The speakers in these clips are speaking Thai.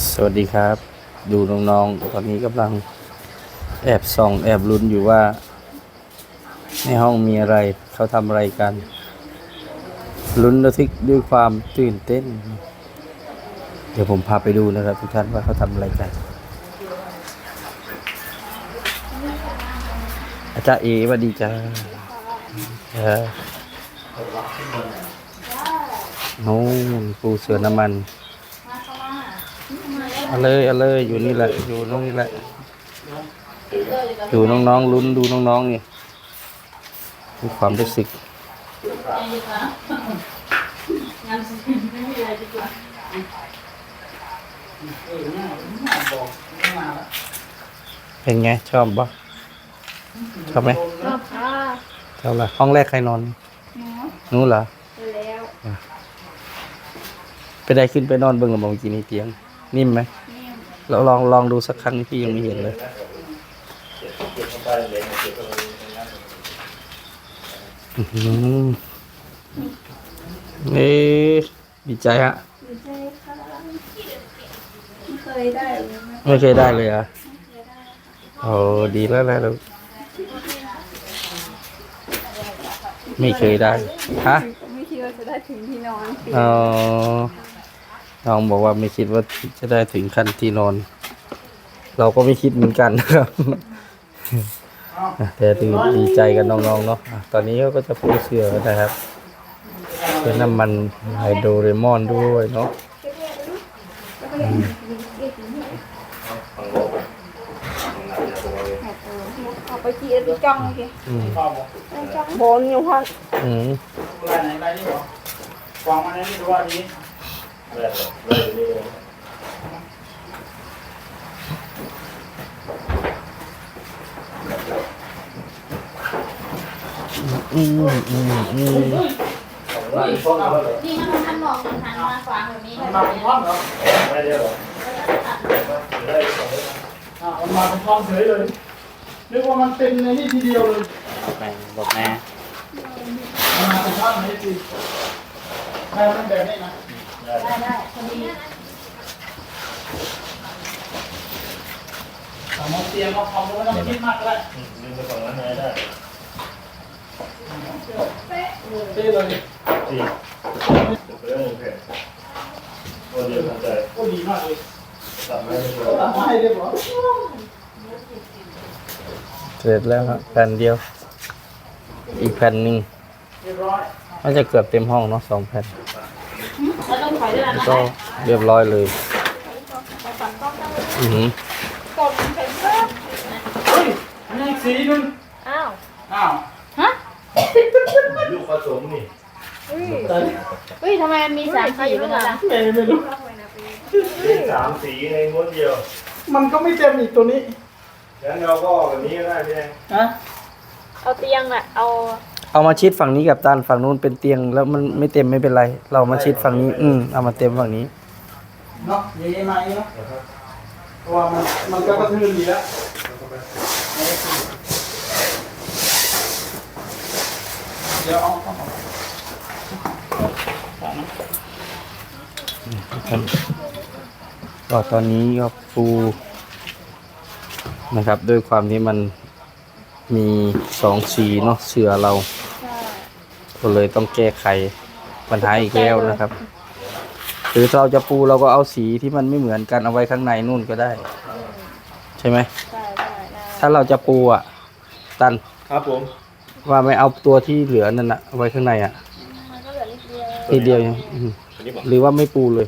สวัสดีครับ ดูน้องๆ ตอนนี้กำลังแอบส่องแอบลุ้นอยู่ว่า ในห้องมีอะไรเขาทำอะไรกันลุ้นระทึกด้วยความตื่นเต้น เดี๋ยวผมพาไปดูนะครับทุกท่านว่าเขาทำอะไรกัน อาจารย์เอสวัสดีจ้าโน้ปูเสือน้ำมัน เอาเลยเอาเลยอยู่นี่แหละ อยู่ตรงนี้แหละดูน้องๆลุ้นดูน้องๆนี่มีความรู้สึกเป็นไง ชอบปะชอบไหมชอบค่ะชอบละห้องแรกใครนอนหนูนู้นเหรอไปแล้วไปได้ขึ้นไปนอนเบิ่งกับเมื่อกี้นี้เตียง นิ่มไหมนี่เราลองลองดูสักครั้งพี่ยังไม่เห็นเลยอื้อหือนี่ดีใจฮะดีใจค่ะไม่เคยได้เลยนะไม่เคยได้เลยเหรอะไม่เคยได้ค่ะโอ้ดีแล้วแล้วแล้วไม่เคยได้ฮะไม่คิดว่าจะได้ถึงที่นอนปีเออ น้องบอกว่าไม่คิดว่าจะได้ถึงขั้นที่นอน เราก็ไม่คิดเหมือนกันนะครับแต่ดีดีใจกันน้องๆเนาะอะตอนนี้เขาก็จะปูเสือนะครับเป็นน้ำมันไฮโดรเรมอนด้วยเนาะเอาไปกี่ไปจ้องโอเคอืมไปจ้องบนอยู่ห้องอืมลายไหนลายนี้ เหรอวางมาในนี้ดูว่านี้อืมอืมอืมนี่พวกเอาเลยนี่มันทันมองทันมาขวาแบบนี้มันมาเป็นท่อนเหรอไม่ได้หรอ่ามันมาเป็นท่อนเฉยเลยนึกว่ามันเป็นในนี่ทีเดียวเลยบอกแม่บอกแม่มันมาเป็นท่อนในนี่ทีใช่มันแบบนี้นะ ได้ได้พอดีสามารถเตรียมเอาคอมไม่ต้องคิดมากก็ได้เต้เลยโอ้ดีมากเลยตัดไม้เรียบร้อยเสร็จแล้วครับแผ่นเดียว อีกแผ่นหนึ่งเรียบร้อยน่าจะเกือบเต็มห้องเนาะสองแผ่น แล้วต้องถอยด้วยนะก็เรียบร้อยเลย อือหือกดเป็นเพิ่มเฮ้ยอันนี้อีกสีนึงอ้าวอ้าวฮะลูกผสมนี่แต่เฮ้ยทำไมมันมีสามสีเป็นอะไรไม่ไม่รู้มีสามสีในม้วนเดียว มันก็ไม่เต็มอีกตัวนี้งั้นเราก็แบบนี้ก็ได้พี่แดงฮะเอาเตียงอะเอา เอามาชิดฝั่งนี้กับตานฝั่งนู้นเป็นเตียง แล้วมันไม่เต็มไม่เป็นไร เรามาชิดฝั่งนี้ อืมเอามาเต็มฝั่งนี้เนาะเย่มาเองเนาะเพราะว่ามันมันก็กระเทือนดีแล้วเดี๋ยวเอาเอาเอาก็ตอนนี้ก็ปูนะครับ ด้วยความที่มันมีสองสีเนาะเสือเรา ก็เลยต้องแก้ไขปัญหาอีกแล้วนะครับ หรือเราจะปูเราก็เอาสีที่มันไม่เหมือนกันเอาไว้ข้างในนู่นก็ได้ ใช่ไหมได้ได้ได้ถ้าเราจะปูอะ ตันครับผมว่าไม่เอาตัวที่เหลือนั่นนะเอาไว้ข้างในอะมันก็เหลือนิดเดียวทีเดียวเองอืมอันนี้บอกหรือว่าไม่ปูเลย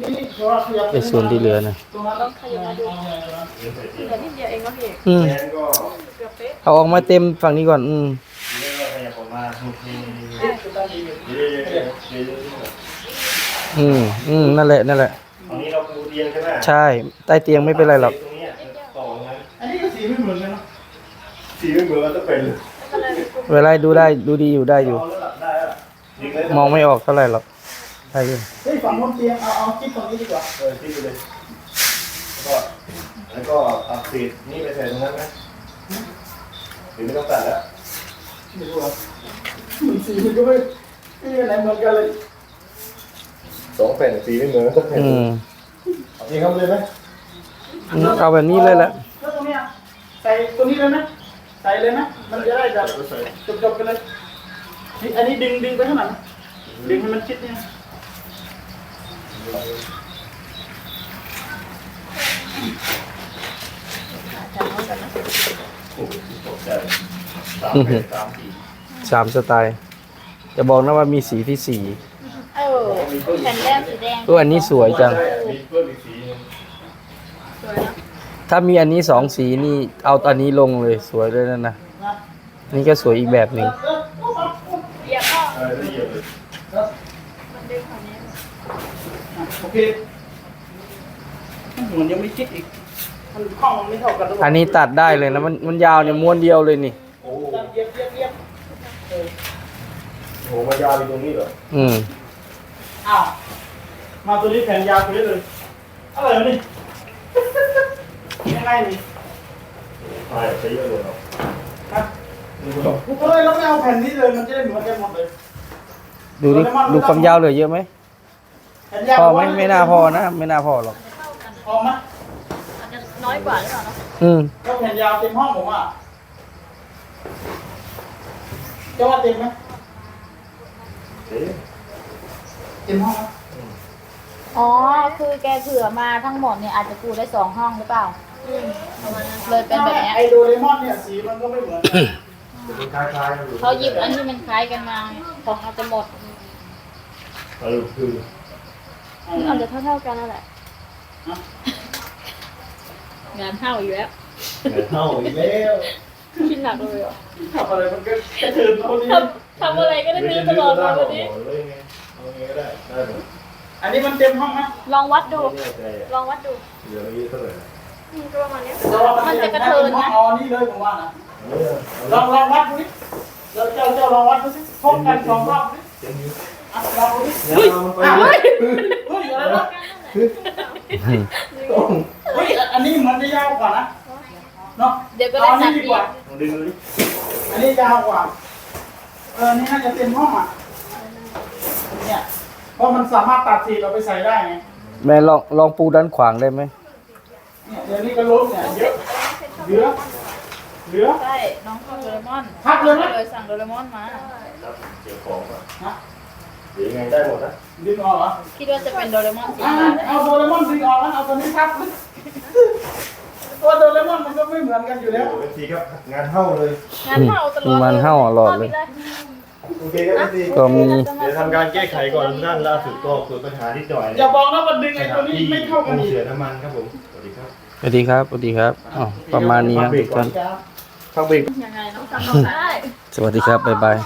นี่นี่ตัวเราขยับไอ้ส่วนที่เหลือนะตรงนั้นต้องขยับมาดูเหลือนิดเดียวเองก็พี่อืมแทนก็เกือบเป๊ะเอาออกมาเต็มฝั่งนี้ก่อน อืม เรียกว่าขยับออกมานี่นี่เดี๋ยวเดี๋ยวเดี๋ยวเดี๋ยว อืมอืมนั่นแหละนั่นแหละอันนี้เราปูเตียงใช่ไหมใช่ ใต้เตียงไม่เป็นไรหรอกตรงเนี้ยต่องั้นอันนี้ก็สีไม่เหมือนกันเนาะสีไม่เหมือนกันต้องเป็นเวลาดูได้ดูดีอยู่ได้อยู่ เอาแล้วล่ะได้แล้วล่ะยิงเลยมองไม่ออกเท่าไหร่หรอกใช่อยู่เฮ้ยฝั่งบนเตียงเอาเอาคิดตรงนี้ดีกว่าเออที่ไปเลยแล้วก็แล้วก็ตัดสีนี่ไปใส่ตรงนั้นนะหรือไม่ต้องตัดแล้วไม่รู้หรอกมันสีมันก็ไม่ไม่มีอะไรเหมือนกันเลย สองแผ่นสีไม่เหมือนกันสักแผ่นอืมเอาเองเข้ามาเลยไหมอืมเอาแบบนี้เลยแหละ แล้วตรงเนี้ยใส่ตัวนี้เลยไหมใส่เลยไหมมันจะได้แบบจบๆกันเลยนี่อันนี้ดึงดึงไปข้างหลังดึงให้มันชิดเนี่ยโอ้โหตกใจสามเป็นสามสี่สามสไตล์ จะบอกนะว่ามีสีที่สี่เออ แผ่นแรกสีแดงตัวอันนี้สวยจังมีเพิ่มอีกสีหนึงสวยนะถ้ามีอันนี้สองสีนี่เอาตอนนี้ลงเลยสวยเลยนะนะนะนี่ก็สวยอีกแบบหนึ่งเออเออเอาเอาเหยียบก็อะไรละเอียดเลยมันดึงของนี้อะโอเคมันยังไม่ชิดอีก มันข้องมันไม่เท่ากันหรืเปล่าอันนี้ตัดได้เลยนะมันมันยาวเนี่ยม้วนเดียวเลยนี่ โอ้ตัดเย็บเย็บเย็บเออโหมายาวไปตรงนี้เหรออืม อ้าวมาตัวนี้แผ่นยาวไปเลยอะไรวะนี่ ยังไงนี่ใช่ใช้เยอะเลยเหรอฮะนี่คุณหรอเอ้ยเราไม่เอาแผ่นนี้เลย มันจะได้เหมือนกันหมดเลยดูดิดูความยาวเหลือเยอะไหมแผ่นยาวพอไหมไม่น่าพอนะ ไม่น่าพอหรอกพอไหมอาจจะน้อยกว่าหรือเปล่าเนาะอืมก็แผ่นยาวเต็มห้องผมอะจะว่าเต็มไหมเอ๊ะ เต็มห้องไหมอ๋อ คือแกเผื่อมาทั้งหมดเนี่ยอาจจะปูได้สองห้องหรือเปล่า เลยเป็นแบบเนี้ยไอโดเรมอนเนี่ยสีมันก็ไม่เหมือนกันเป็นคล้ายๆกันอยู่เขาหยิบอันที่มันคล้ายกันมาของอาจจะหมดสรุปคืออาจจะเท่าๆกันนั่นแหละ งานเท่าอยู่แล้วเงินเท่าอีกแล้วคิดหนักเลยเหรอทำอะไรมันก็กระเทือนคนนี้ทำทำอะไรก็ได้ซื้อตลอดเลยวันนี้ เลยไงเอาไงก็ได้ได้หมดอันนี้มันเต็มห้องไหมลองวัดดู ไม่แน่ใจอะลองวัดดู เหลือเยอะเท่าไหร่นะประมาณนี้แต่ว่ามันจะกระเทินนะเอาอันนี้เลยผมว่านะเอาเลยเอาลองลองวัดดูดิเราเจ้าเจ้าลองวัดดูสิพบกันสองรอบดิเต็มนิ้วอะลองดูดิเฮ้ยมันไปเลยเฮ้ยอะไรวะต้องเฮ้ยอันนี้เหมือนจะยาวกว่านะเนาะเดี๋ยวก็เอาได้อันสันี้กดีทีกว่า ลองดึงดูดิอันนี้ยาวกว่าเออนี่น่าจะเต็มห้องอะ เนี่ยเพราะมันสามารถตัดสีเราไปใส่ได้ไงแม่ลองลองปูด้านขวางได้ไหมเนี่ยเดี๋ยวนี้ก็ล้มเนี่ยเยอะเหลือเหลือ ใช่ น้องเข้าโดเรมอนพักเลยไหมเลยสั่งโดเรมอนมา ครับเกี่ยวของอะฮะเดี๋ยวยังไงได้หมดนะดึงออกเหรอคิดว่าจะเป็นโดเรมอนสีเอาฟ้าเอาโดเรมอนดึงออกแล้วเอาตัวนี้ทับตัวโดเรมอนมันก็ไม่เหมือนกันอยู่แล้ว โอ้เป็นทีครับงานเท่าเลยงานเท่าตลอดมันเห่าหลอดเลย โอเคครับพี่ก็มีเดี๋ยวทำการแก้ไขก่อนด้านล่าสุดก็เกิดปัญหาที่จ่อยอย่าบอกนะว่าดึงไอ้ตัวนี้ไม่เข้ากันอีกเสือน้ำมันครับผมสวัสดีครับสวัสดีครับสวัสดีครับอ๋อประมาณนี้ครับทุกท่านฟังเบรกยังไงน้องจำได้ สวัสดีครับบ๊ายบาย